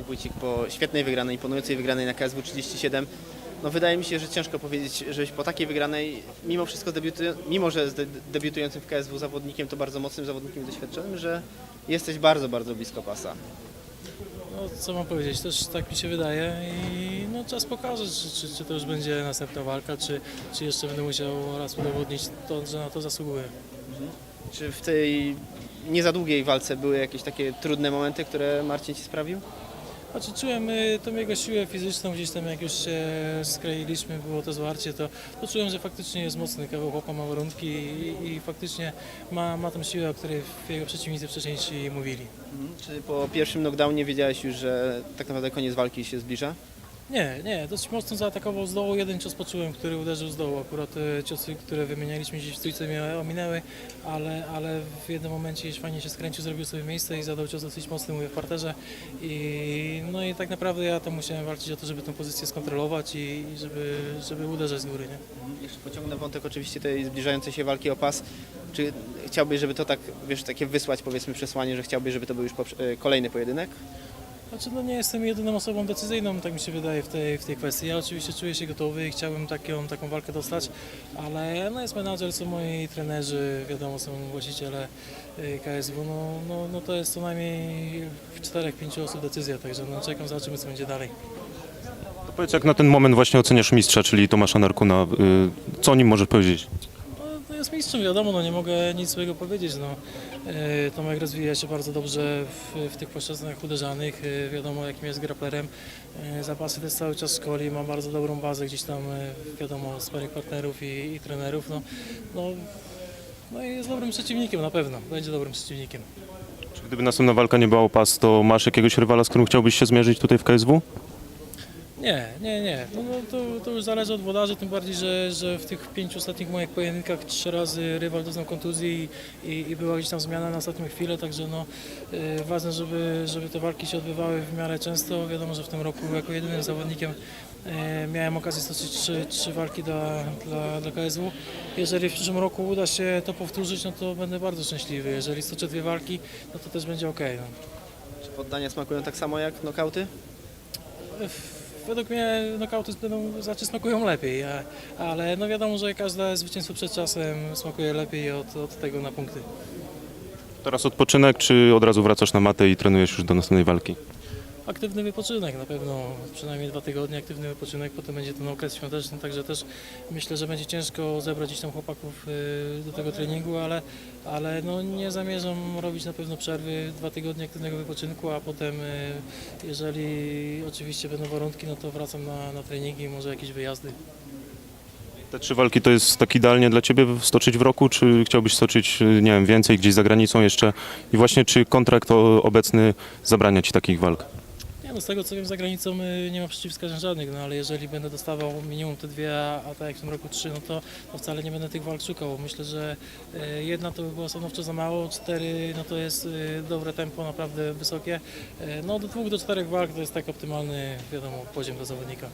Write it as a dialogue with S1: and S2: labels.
S1: Wójcik, po świetnej wygranej, imponującej wygranej na KSW 37. No wydaje mi się, że ciężko powiedzieć, żebyś po takiej wygranej, mimo wszystko, debiutują- mimo że z de- debiutującym w KSW zawodnikiem, to bardzo mocnym zawodnikiem doświadczonym, że jesteś bardzo, bardzo blisko pasa.
S2: No, co mam powiedzieć, też tak mi się wydaje i no, czas pokaże, czy, czy, czy to już będzie następna walka, czy, czy jeszcze będę musiał raz udowodnić to, że na to zasługuję.
S1: Czy w tej nie za długiej walce były jakieś takie trudne momenty, które Marcin Ci sprawił?
S2: Znaczy czułem y, tą jego siłę fizyczną gdzieś tam jak już się skroiliśmy, było to zwarcie, to, to czułem, że faktycznie jest mocny kawał chłopa, ma warunki i, i faktycznie ma, ma tą siłę, o której jego przeciwnicy wcześniejsi mówili.
S1: Czy po pierwszym knockdownie wiedziałeś już, że tak naprawdę koniec walki się zbliża?
S2: Nie, nie, dosyć mocno zaatakował z dołu. Jeden cios poczułem, który uderzył z dołu. Akurat e, ciosy, które wymienialiśmy gdzieś w stójce mnie ominęły, ale, ale w jednym momencie fajnie się skręcił, zrobił sobie miejsce i zadał cios dosyć mocny, mówię, w parterze. I, no i tak naprawdę ja tam musiałem walczyć o to, żeby tę pozycję skontrolować i, i żeby, żeby uderzać z góry, nie?
S1: Jeszcze pociągnę wątek oczywiście tej zbliżającej się walki o pas. Czy chciałbyś, żeby to tak, wiesz, takie wysłać powiedzmy przesłanie, że chciałbyś, żeby to był już e, kolejny pojedynek?
S2: Znaczy, no nie jestem jedyną osobą decyzyjną, tak mi się wydaje, w tej, w tej kwestii. Ja oczywiście czuję się gotowy i chciałbym taką, taką walkę dostać, ale no jest menadżer, są moi trenerzy, wiadomo, są właściciele y, KSW, no, no, no to jest co najmniej w czterech, pięciu osób decyzja, także no czekam, zobaczymy co będzie dalej.
S3: To powiedz, jak na ten moment właśnie oceniasz mistrza, czyli Tomasza Narkuna, y, co o nim możesz powiedzieć?
S2: Mistrzem, wiadomo, no nie mogę nic złego powiedzieć. No. E, Tomek rozwija się bardzo dobrze w, w tych płaszczyznach uderzanych, e, wiadomo jakim jest grapplerem. E, Zapasy też cały czas szkoli, ma bardzo dobrą bazę gdzieś tam, wiadomo, sparych partnerów i, i trenerów. No, no, no i jest dobrym przeciwnikiem na pewno, będzie dobrym przeciwnikiem.
S3: Czy gdyby następna walka nie była o pas, to masz jakiegoś rywala, z którym chciałbyś się zmierzyć tutaj w KSW?
S2: Nie, nie, nie. No, no, to, to już zależy od włodarzy, tym bardziej, że, że w tych pięciu ostatnich moich pojedynkach trzy razy rywal doznał kontuzji i, i, i była gdzieś tam zmiana na ostatnią chwilę, także no, y, ważne, żeby, żeby te walki się odbywały w miarę często. Wiadomo, że w tym roku jako jedynym zawodnikiem y, miałem okazję stoczyć trzy, trzy walki dla, dla, dla KSW. Jeżeli w przyszłym roku uda się to powtórzyć, no to będę bardzo szczęśliwy. Jeżeli stoczę dwie walki, no to też będzie ok. No.
S1: Czy poddania smakują tak samo jak nokauty?
S2: Według mnie nokauty będą, znaczy smakują lepiej, ale no wiadomo, że każde zwycięstwo przed czasem smakuje lepiej od, od tego na punkty.
S3: Teraz odpoczynek, czy od razu wracasz na matę i trenujesz już do następnej walki?
S2: Aktywny wypoczynek na pewno, przynajmniej dwa tygodnie aktywny wypoczynek, potem będzie ten okres świąteczny, także też myślę, że będzie ciężko zebrać gdzieś tam chłopaków y, do tego treningu, ale, ale no nie zamierzam robić na pewno przerwy, dwa tygodnie aktywnego wypoczynku, a potem y, jeżeli oczywiście będą warunki, no to wracam na, na treningi, może jakieś wyjazdy.
S3: Te trzy walki to jest tak idealnie dla Ciebie stoczyć w roku, czy chciałbyś stoczyć, y, nie wiem, więcej gdzieś za granicą jeszcze? I właśnie czy kontrakt obecny zabrania Ci takich walk?
S2: Z tego co wiem za granicą y, nie ma przeciwwskazań żadnych, no ale jeżeli będę dostawał minimum te dwie, a, tak jak w tym roku trzy, no to, to wcale nie będę tych walk szukał. Myślę, że y, jedna to by było stanowczo za mało, cztery no to jest y, dobre tempo, naprawdę wysokie. No do dwóch do czterech walk to jest tak optymalny, wiadomo, poziom dla zawodnika.